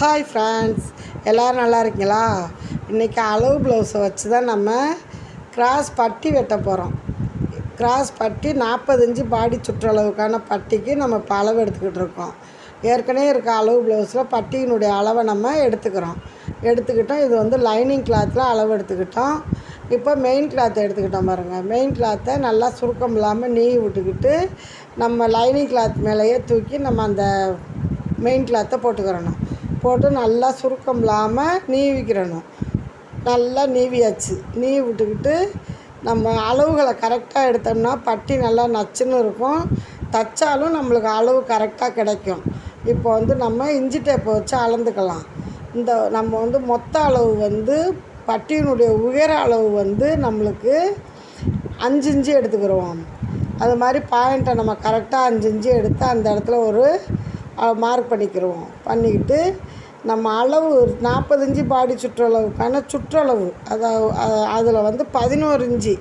Hi friends எல்லோரும் நல்லா இருக்கீங்களா? இன்றைக்கி அளவு ப்ளவுஸை வச்சு தான் நம்ம கிராஸ் பட்டி வெட்ட போகிறோம் கிராஸ் பட்டி நாற்பது பாடி சுற்றளவுக்கான பட்டிக்கு நம்ம இப்போ அளவு எடுத்துக்கிட்டு இருக்கோம். ஏற்கனவே இருக்க அளவு ப்ளவுஸில் பட்டியினுடைய அளவை நம்ம எடுத்துக்கிறோம். எடுத்துக்கிட்டோம். இது வந்து லைனிங் கிளாத்தில் அளவு எடுத்துக்கிட்டோம். இப்போ மெயின் கிளாத்தை எடுத்துக்கிட்டோம் பாருங்கள் மெயின் கிளாத்தை நல்லா சுருக்கம் இல்லாமல் நீவி விட்டுக்கிட்டு நம்ம லைனிங் கிளாத் மேலேயே தூக்கி நம்ம அந்த மெயின் கிளாத்தை போட்டுக்கிறணும். போட்டு நல்லா சுருக்கம் இல்லாமல் நீவிக்கிறணும். நல்லா நீவியாச்சு. நீவி விட்டுக்கிட்டு நம்ம அளவுகளை கரெக்டாக எடுத்தோம்னா பட்டி நல்லா நச்சுன்னு இருக்கும். தைச்சாலும் நம்மளுக்கு அளவு கரெக்டாக கிடைக்கும். இப்போ வந்து நம்ம இஞ்சி டேப்பை வச்சு அளந்துக்கலாம். இந்த நம்ம வந்து மொத்த அளவு வந்து பட்டியினுடைய உயர அளவு வந்து நம்மளுக்கு அஞ்சு இஞ்சி எடுத்துக்கிடுவோம் அது மாதிரி பாயிண்ட்டை நம்ம கரெக்டாக அஞ்சு இஞ்சி எடுத்து அந்த இடத்துல ஒரு மார்க் பண்ணிக்கிடுவோம் பண்ணிக்கிட்டு நம்ம அளவு நாற்பது இன்ச்சு பாடி சுற்றளவுக்கான சுற்றளவு அதாவது அதில் வந்து பதினோரு இன்ச்சு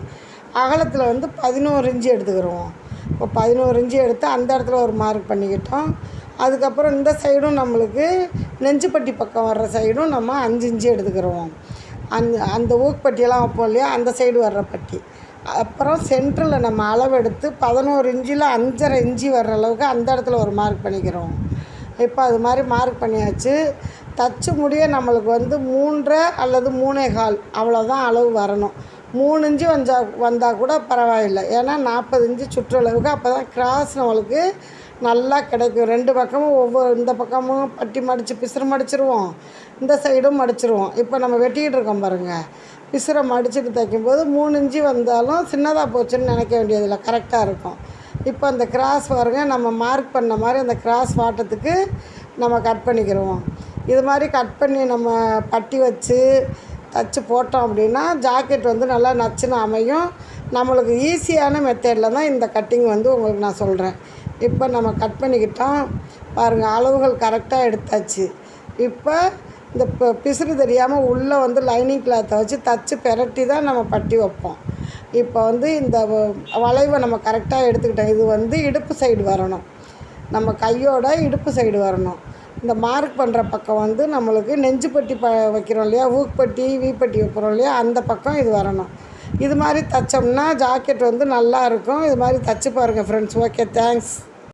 அகலத்தில் வந்து பதினோரு இன்ச்சு எடுத்துக்கிடுவோம் இப்போ பதினோரு இஞ்சி எடுத்து அந்த இடத்துல ஒரு மார்க் பண்ணிக்கிட்டோம். அதுக்கப்புறம் இந்த சைடும் நம்மளுக்கு நெஞ்சுப்பட்டி பக்கம் வர்ற சைடும் நம்ம அஞ்சு இஞ்சி எடுத்துக்கிறோம் அந்த அந்த ஊக்குப்பட்டியெல்லாம் வைப்போம் இல்லையா? அந்த சைடு வர்ற பட்டி. அப்புறம் சென்டரில் நம்ம அளவெடுத்து பதினோரு இஞ்சியில் அஞ்சரை இஞ்சி வர்ற அளவுக்கு அந்த இடத்துல ஒரு மார்க் பண்ணிக்கிறோம் இப்போ அது மாதிரி மார்க் பண்ணியாச்சு. தச்சு முடிய நம்மளுக்கு வந்து மூன்றரை அல்லது மூணே கால் அவ்வளோதான் அளவு வரணும். மூணு இன்ச்சு வந்தா வந்தால் கூட பரவாயில்லை. ஏன்னா நாற்பது இன்ச்சு சுற்றளவுக்கு அப்போ தான் கிராஸ் நம்மளுக்கு நல்லா கிடைக்கும். ரெண்டு பக்கமும் ஒவ்வொரு இந்த பக்கமும் பட்டி மடித்து பிசுறு மடிச்சிருவோம். இந்த சைடும் மடிச்சிருவோம். இப்போ நம்ம வெட்டிக்கிட்டு இருக்கோம் பாருங்கள் பிசுரை மடிச்சுட்டு தைக்கும்போது மூணு இன்ச்சு வந்தாலும் சின்னதாக போச்சுன்னு நினைக்க வேண்டியதில்லை. கரெக்டாக இருக்கும். இப்போ அந்த கிராஸ் வருங்க நம்ம மார்க் பண்ண மாதிரி அந்த கிராஸ் வாட்டத்துக்கு நம்ம கட் பண்ணிக்கிடுவோம் இது மாதிரி கட் பண்ணி நம்ம பட்டி வச்சு தச்சு போட்டோம் அப்படின்னா ஜாக்கெட் வந்து நல்லா நச்சுன்னு அமையும். நம்மளுக்கு ஈஸியான மெத்தேடில் தான் இந்த கட்டிங் வந்து உங்களுக்கு நான் சொல்கிறேன் இப்போ நம்ம கட் பண்ணிக்கிட்டோம். பாருங்கள் அளவுகள் கரெக்டாக எடுத்தாச்சு. இப்போ இந்த பிசுறு தெரியாமல் உள்ளே வந்து லைனிங் கிளாத்தை வச்சு தச்சு பெரட்டி தான் நம்ம பட்டி வைப்போம். இப்போ வந்து இந்த வளைவை நம்ம கரெக்டாக எடுத்துக்கிட்டோம். இது வந்து இடுப்பு சைடு வரணும். நம்ம கையோட இடுப்பு சைடு வரணும். இந்த மார்க் பண்ணுற பக்கம் வந்து நம்மளுக்கு நெஞ்சுப்பட்டி ப வைக்கிறோம் இல்லையா? ஊக்குப்பட்டி வீப்பட்டி வைக்கிறோம் இல்லையா? அந்த பக்கம் இது வரணும். இது மாதிரி தைச்சோம்னா ஜாக்கெட் வந்து நல்லா இருக்கும். இது மாதிரி தைச்சி பாருங்கள் ஃப்ரெண்ட்ஸ் ஓகே தேங்க்ஸ்